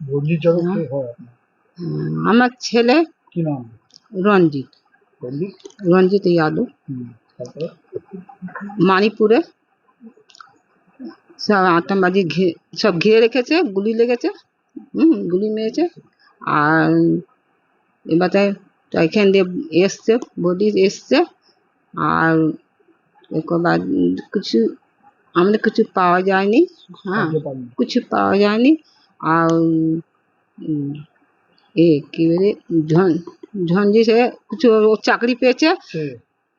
বদলির জগৎ কে হয় আপনার? আমার ছেলে কি নাম? রঞ্জিত। বদলি রঞ্জিত হুম তারপরে? মানিপুরে। সব আতঙ্কবাজি ঘে সব ঘিরে রেখেছে গুলি লেগেছে হুম গুলি মেরেছে। আর এবারে তো এখান দিয়ে এসছে বডি এসছে। আর বাদ কিছু আমাদের কিছু পাওয়া যায়নি হ্যাঁ সাহায্য পাননি। কিছু পাওয়া যায়নি। আর এ কি বলে ঝন ঝঞ্ঝি সে কিছু ও চাকরি পেয়েছে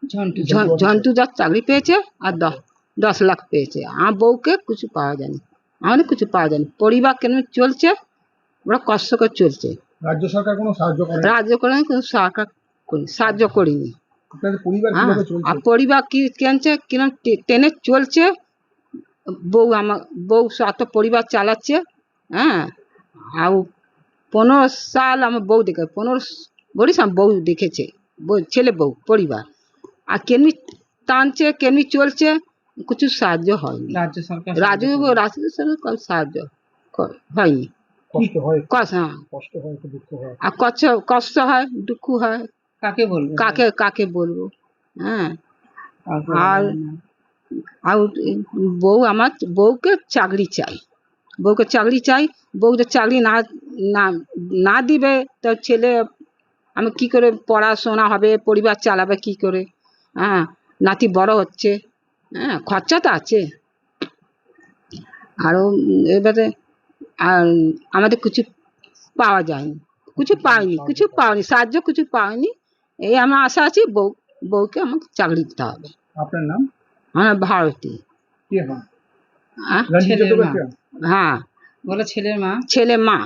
ঝন্টু ঝন্টু দাস চাকরি পেয়েছে আর দশ দশ লাখ পেয়েছে আমার বউকে কিছু পাওয়া যায়নি আমাদের কিছু পাওয়া যায়নি পরিবার কেন চলছে ওরা কষ্ট করে চলছে রাজ্য সরকার কোনো সাহায্য করে না? রাজ্য করে কোনো সরকার সাহায্য করিনি পরিবার হ্যাঁ আর পরিবার কি কেনছে কিরম টেনে চলছে বউ আমার বউ অত পরিবার চালাচ্ছে হ্যাঁ আর পনেরো সাল আমার বউ দেখে পনেরো বলিস আমার বউ দেখেছে বউ ছেলে বউ পরিবার আর কেমনি টানছে কেমনি চলছে কিছু সাহায্য হয়নি রাজ্য সরকার রাজু রাজ্য সরকার সাহায্য হয়নি হয় হ্যাঁ হয় হয় আর কষ্ট কষ্ট হয় দুঃখ হয় কাকে বলব কাকে কাকে বলব হ্যাঁ আর আর বউ আমার বউকে চাকরি চাই বউকে চাকরি চাই বউ যদি চাকরি না না না দিবে তো ছেলে আমি কি করে পড়াশোনা হবে পরিবার চালাবে কি করে? হ্যাঁ নাতি বড় হচ্ছে হ্যাঁ খরচা তো আছে। আরও এবারে আর আমাদের কিছু পাওয়া যায়নি কিছু পাইনি কিছু পাওনি সাহায্য কিছু পাইনি এই আমার আশা আছে বউ বউকে আমাকে চাকরি দিতে হবে। আপনার নাম? আমার ভারতী। হ্যাঁ হ্যাঁ। বলে ছেলের মা? ছেলে মা।